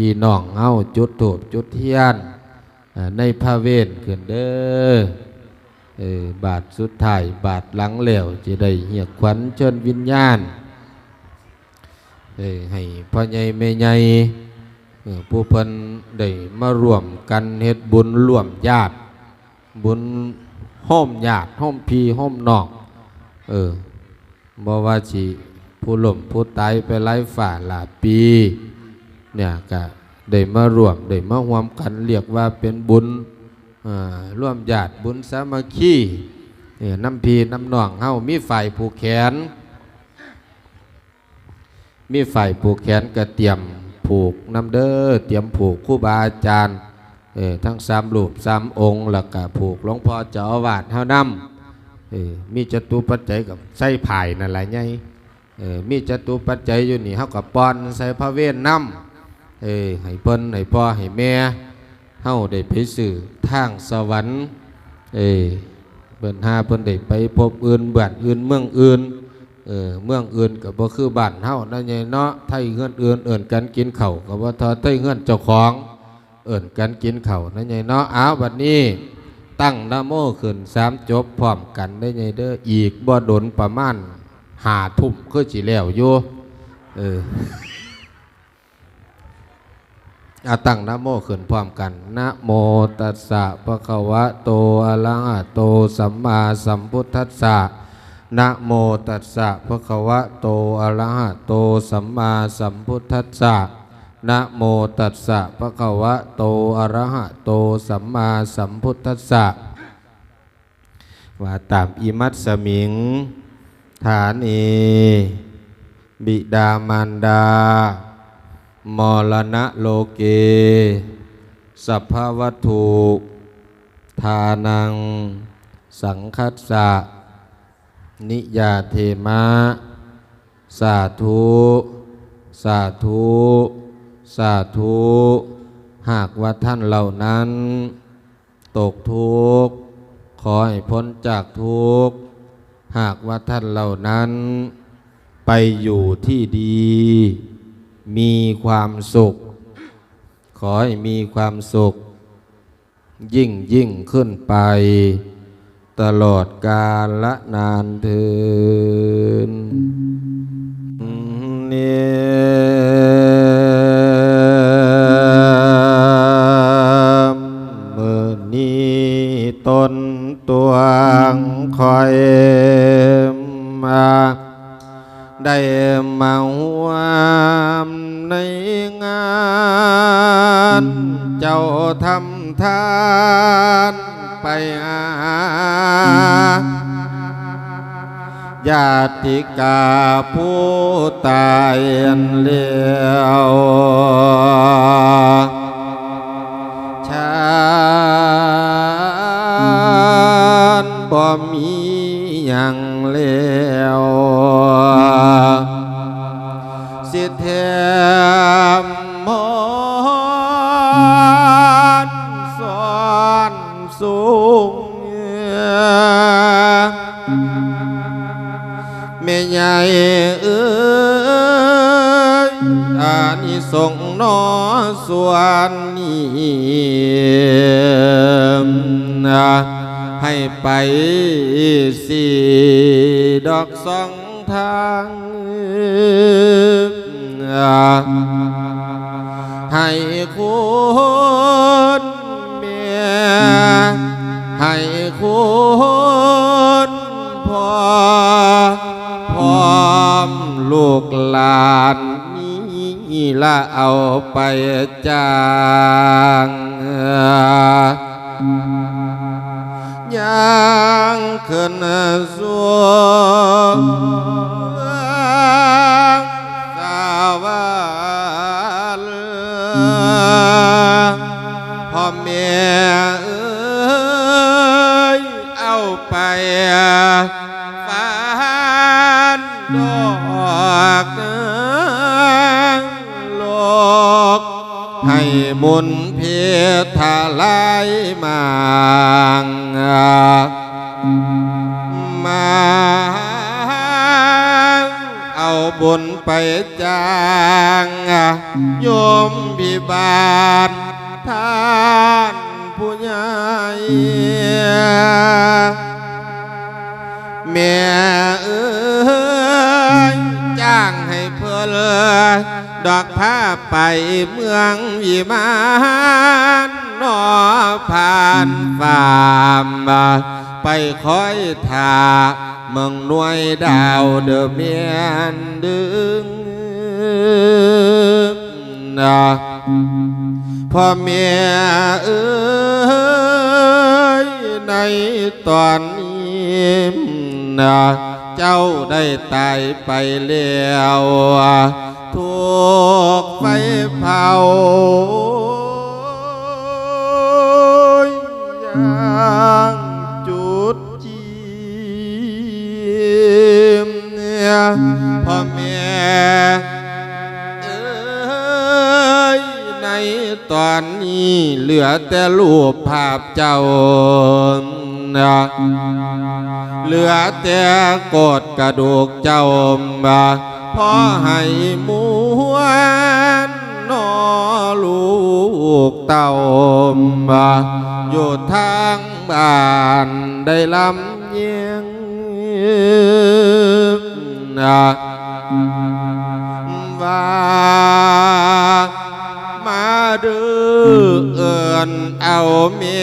พี่น้องเฮาจุดถูกจุดเทียนในพระเวทขึ้นเด้อบาทสุดท้ายบาทหลังแล้วจะได้เหียกขวัญเชิญวิญญาณเออให้พ่อใหญ่แม่ใหญ่ผู้เพิ่นได้มาร่วมกันเฮ็ดบุญร่วมญาติ บุญห้อมญาติห้อมพี่ห้อมน้องเออบ่ว่าสิผู้หล่มผู้ตายไปไล่ฝ่าหลาปี เนี่ยก็ได้มารวมได้มารวมกันเรียกว่าเป็นบุญร่วมญาติบุญสามัคคีเนี่ยน้ำพีน้ำนองเฮามีฝ่ายผูกแขน มีฝ่ายผูกแขนก็เตรียมผูกน้ำเด้อเตรียมผูกครูบาอาจารย์เออทั้งสามรูปสามองค์แล้วก็ผูกหลวงพ่อเจ้าอาวาสเฮานำเออมีจตุปัจจัยกับใส่ไผ่นั่นแหละไงเออมีจตุปัจจัยอยู่นี่เฮากับปอนใส่พระเวทนำ เอ้ให้เพิ่นให้พ่อให้แม่เฮาได้ไปสื่อทางสวรรค์เอ้เพิ่นหาเพิ่นได้ไปพบอื่นบ้านอื่นเมืองอื่นเออเมืองอื่นก็บ่คือบ้านเฮานั่นไงเนาะไทยเฮือนอื่นเอิ้นกันกินข้าวก็บ่ทอไทยเฮือนเจ้าของเอิ้นกันกินข้าวนั่นไงเนาะอ้าวบัดนี้ตั้งนะโมขึ้นสามจบพร้อมกันได้ไงเด้ออีกบ่ดนประมาณ5ทุ่มคือสิแล้วอยู่เออ อาตั้งนะโมขึ้นพร้อมกันนะโมตัสสะภะคะวะโตอะระหะโตสัมมาสัมพุทธัสสะนะโมตัสสะภะคะวะโตอะระหะโตสัมมาสัมพุทธัสสะนะโมตัสสะภะคะวะโตอะระหะโตสัมมาสัมพุทธัสสะว่าตามอิมัตสมิง ฐานเอบิดามารดา มรณะโลเก สัพพวัตถุทานัง สังคัสสะ นิยาเทมะ สาธุ สาธุ สาธุ หากว่าท่านเหล่านั้น ตกทุกข์ ขอให้พ้นจากทุกข์ หากว่าท่านเหล่านั้น ไปอยู่ที่ดี มีความสุข ขอให้มีความสุข ยิ่งยิ่งขึ้นไป ตลอดกาลละนานเทินเนเมื่อนี้ตนตัวงคอยมา ได้มาห่วมในงาน เจ้าทำทานไปหาญาติกาผู้ตายเลี้ยวชานบ่มีหยังแล้วสิ เทมมอนสอนสูงแม่ใหญ่เอ้ยอานิสงนอส่วนนี้ให้ไปสี่ดอกสองทาง ให้คุณเมียให้คุณพ่อพร้อมลูกหลานนี้ละเอาไปจางย่างขึ้นสู่ วรรค์พ่อแม่เอ้ยเอาไปฝันดอกโลก ให้มุนเพทาลายมางมา เอาเอาบุญไปจางโยมพิบาลท่านผู้ใหญ่แม่เอ้ยจ้างให้เพื่อนดอกผ้าไปเมืองวิมานนอผ่านฟาม ไปคอยทาเมืองหน่วยดาวเดอเมียนดึงนะพ่อเมียเอ้ยในตอนนี้นะเจ้าได้ตายไปแล้วถูกไฟเผาอย่า พ่อแม่เอ้ยในตอนนี้เหลือแต่รูปภาพเจ้าเหลือแต่กดกระดูกเจ้ามาพอให้มวนนอลูกเต่าอยู่ทางบ้านได้ลำเยียง นะว่ามาดื้อเอินเอาเมี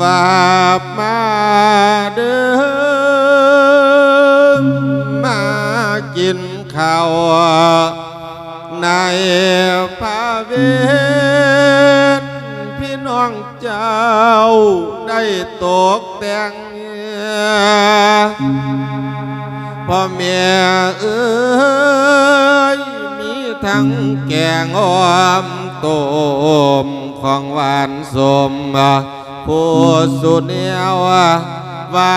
ว่ามาเดิมมากินข้าวในพระเวทพี่น้องเจ้าได้ตกแต่งพ่อแม่เอ้ยมีทั้งแกงอ้อมต้มของหวานสม ผู้สุเนียวว่า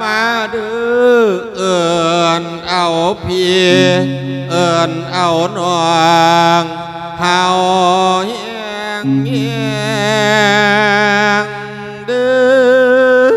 มาดื้อเอินเอาพี่เอินเอานองเฮาเฮียงเฮียงดื้อ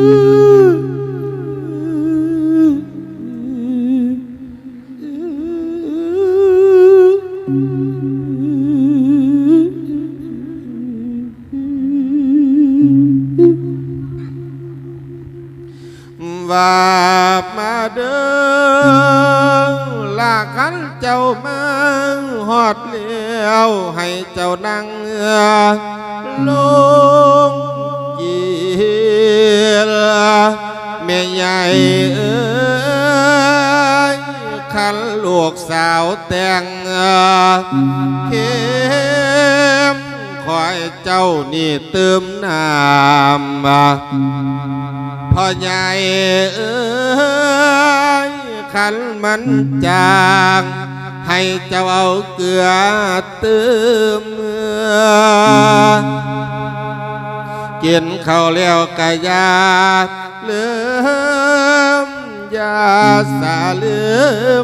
า ใหญ่เอ้ยขันลูกสาวแต่งเข้มคอยเจ้านี่เติมน้ำพ่อใหญ่เอ้ยขันมันจางให้เจ้าเอาเกลือเติม กินข้าวแล้วกะยาลืมยาสาลื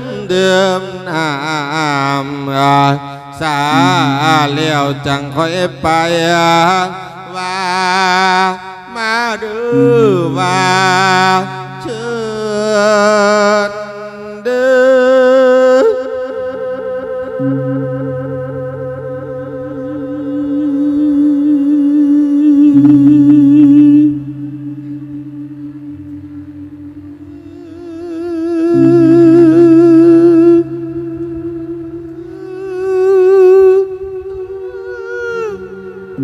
มเดิมน้ำสาเลี้ยวจังค่อยไปว่ามาดูว่าเชิญ và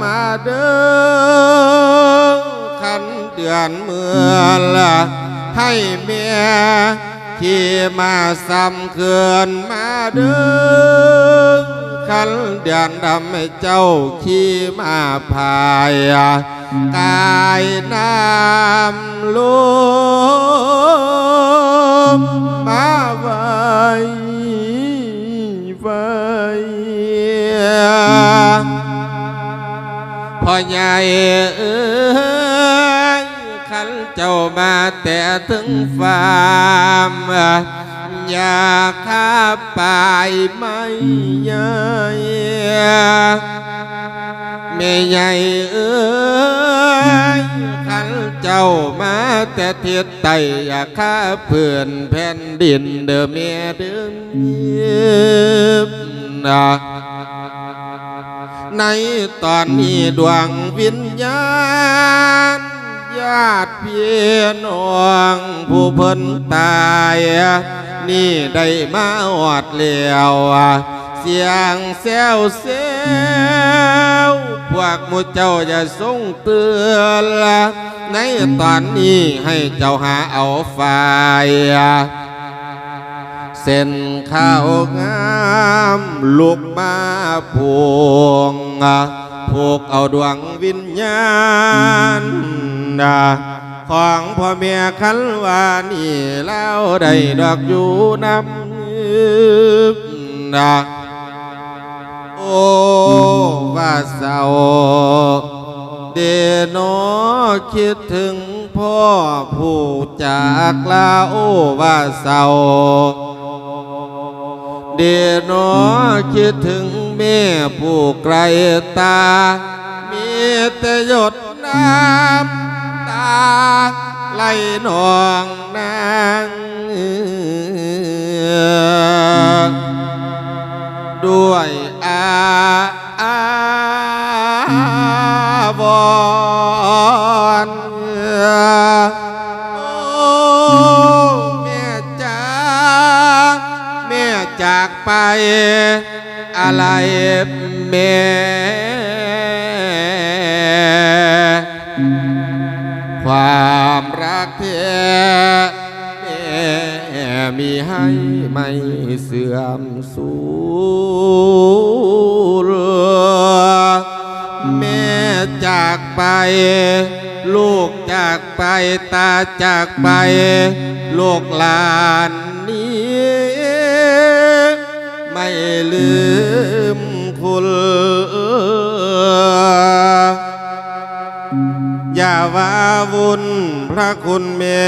ma đơ khăn tuyển mưa là hay mẹ khi mà xăm cửa เมื่อละให้เมียขี่มาซ้ำเคือนมาเด้อขันเดือนดำให้เจ้าขี่มาพายกายน้ำลุมมาไว้ไว้พ่อใหญ่เอ้ยขันเจ้ามาแต่ถึงฟาม อยากข้าไปไม่ใหญ่แม่ใหญ่เอ้ยขันเจ้ามาแต่ทิศใต้อยากข้าเพื่อนแผ่นดินเดิมเมียเดิมเยียบนะในตอนนี้ดวงวิญญาณ ติพี่น้องผู้เพิ่นตาย นี่ได้มาอดเลียวเสียงแซวเซวพวกหมูเจ้าจะส่งเตือนในตอนนี้ให้เจ้าหาเอาไฟเส้นข้าวงามลูกมาพวงผูกเอาดวงวิญญาณ ของพ่อแม่คันวานี่แล้วได้ดอกอยู่น้ำนะโอ้ว่าเศร้าเดโนคิดถึงพ่อผู้จากลาโอ้ว่าเศร้าเดโนคิดถึงแม่ผู้ไกลตา มีแต่หยดน้ำ ตาไหนองนางด้วยอาอาวรณ์โอ้แม่จ๋าแม่จากไปอะไรแม่ากแท้แม่มีให้ไม่เสื่อมสูญแม่จากไป ลูกจากไปตาจากไป ลูกหลานนี้ ไม่ลืมคุณอย่าว่าวุ่น พระคุณแม่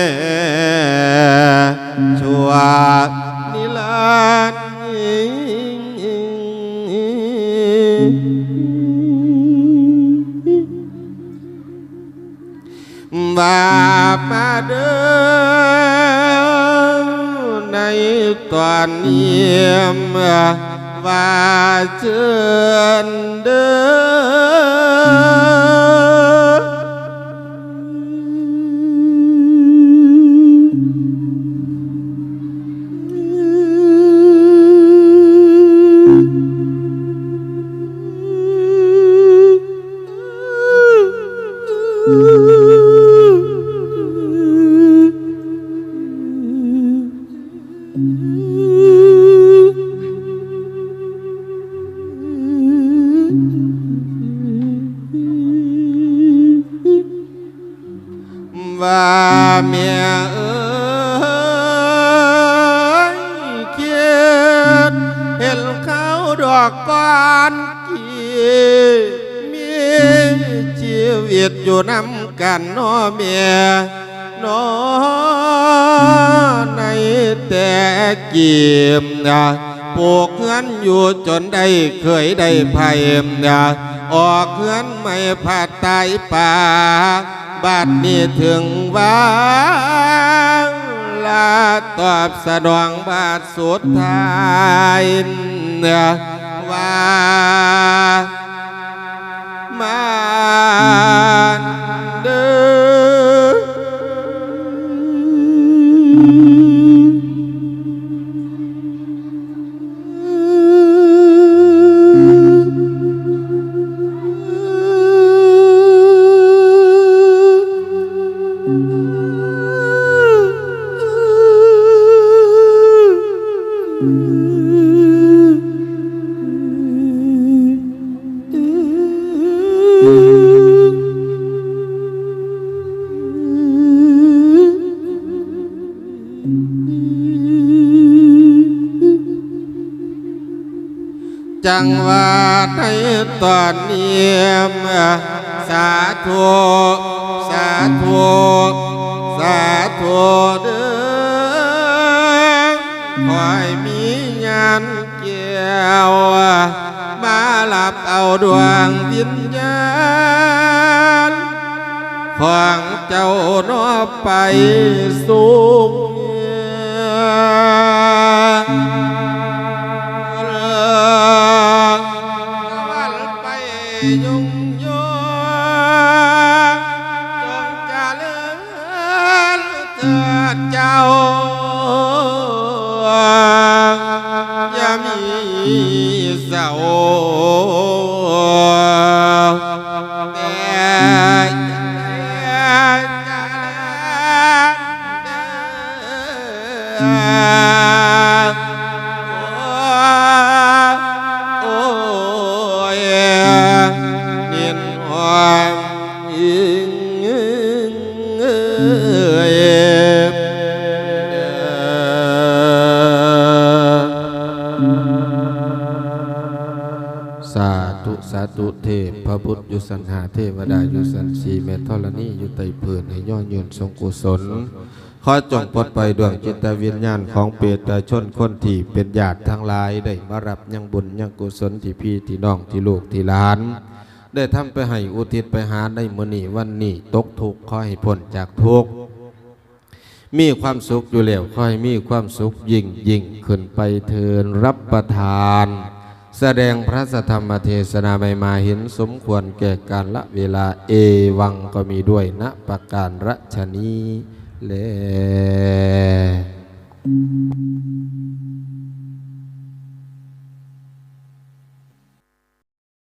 ชั่วนิรันดร์ว่ามาเดินในตอนเยี่ยมว่าเอยู่นำกันน้อเมียน้อในแต่กีมนะปลูกเฮือนอยู่จนได้เคยได้ภัยนะออกเฮือนไม่ผาดตายป่าบาดนี้ถึงว่าลาตอบสนองบาทสุดท้ายว่า ม จังหวัดในตอนเนี้สาธุสาธุสาธุเด้อคอยมีงานเกี่ยวมาหลับเอาดวงวิญญาณของเจ้านอไปสูงวั โทรงกุศล ขอจงปลดไปดวงจิตวิญญาณของเปรตชนคนที่เป็นญาติทั้งหลาย ได้มารับยังบุญยังกุศลที่พี่ที่น้องที่ลูกที่หลาน ได้ทำไปให้อุทิศไปหาในมื้อนี้วันนี้ตกทุกข์ขอให้พ้นจากทุกข์มีความสุขอยู่แล้วค่อยมีความสุขยิ่งยิ่งขึ้นไปเทินรับประทาน แสดงพระสธรรมเทศนาไปมาเห็นสมควรแก่การละเวลาเอวังก็มีด้วยณประการรัชนีแล